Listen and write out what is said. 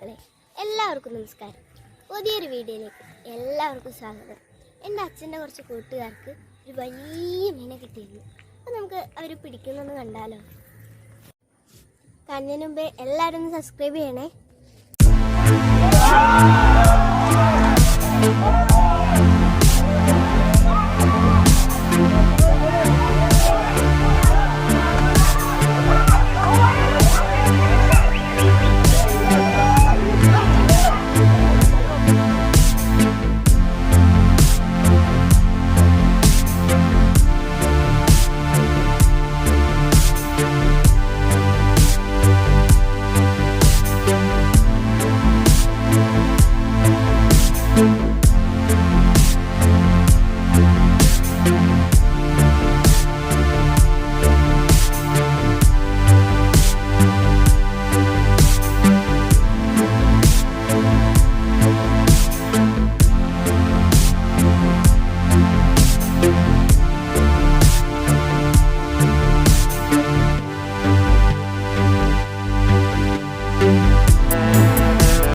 സുഹൃത്തുക്കളെ എല്ലാവർക്കും നമസ്കാരം. പുതിയൊരു വീഡിയോയിലേക്ക് എല്ലാവർക്കും സ്വാഗതം. എന്റെ അച്ഛന്റെ കുറച്ച് കൂട്ടുകാർക്ക് ഒരു വലിയ മീനെ കിട്ടിയിരുന്നു. അപ്പോൾ നമുക്ക് അവർ പിടിക്കുന്നൊന്ന് കണ്ടാലോ? കണ്ണിന് മുമ്പേ എല്ലാവരും ഒന്ന് സബ്സ്ക്രൈബ് ചെയ്യണേ.